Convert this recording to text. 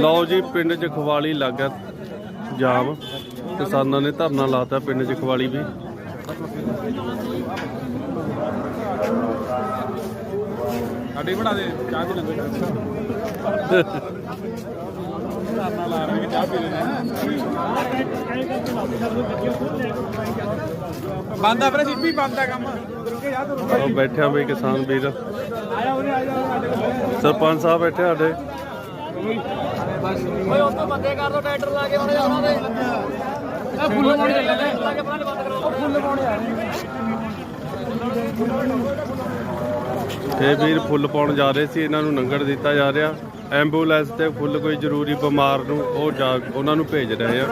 ਲਓ ਜੀ ਪਿੰਡ ਚ ਖਵਾਲੀ ਲੱਗ ਜਾਮ। ਕਿਸਾਨਾਂ ਨੇ ਧਰਨਾ ਲਾਤਾ ਪਿੰਡ ਚ ਖਵਾਲੀ ਵੀ। ਸਾਡੀ ਬਣਾ ਦੇ ਚਾਹ ਦੀ ਲੰਗਰ ਧਰਨਾ ਲਾ ਰਹੇ ਕਿ ਚਾਹ ਪੀ ਰਹੇ ਬੰਦ ਵੀਰੇ ਸਿੱਪੀ ਬੰਦ ਕੰਮ। ਉਹ ਬੈਠਿਆ ਬਈ ਕਿਸਾਨ ਵੀਰ। ਸਰਪੰਚ ਸਾਹਿਬ ਬੈਠੇ ਸਾਡੇ। ਓਏ ਉੱਤੋਂ ਬੰਦੇ ਕਰ ਦੋ ਟਰੈਕਟਰ ਲਾ ਕੇ ਉਹਨੇ ਉਹਨਾਂ ਦੇ। ਇਹ ਫੁੱਲ ਪਾਉਣੇ ਲਾ ਕੇ ਬੰਦ ਕਰੋ ਫੁੱਲ ਪਾਉਣੇ ਆ। ਇਹ ਵੀਰ ਫੁੱਲ ਪਾਉਣ ਜਾ ਰਹੇ ਸੀ ਇਹਨਾਂ ਨੂੰ ਨੰਗੜ ਦਿੱਤਾ ਜਾ ਰਿਹਾ। ਐਂਬੂਲੈਂਸ ਤੇ ਫੁੱਲ ਕੋਈ ਜ਼ਰੂਰੀ ਬਿਮਾਰ ਨੂੰ ਉਹ ਜਾ ਉਹਨਾਂ ਨੂੰ ਭੇਜ ਰਹੇ ਆ।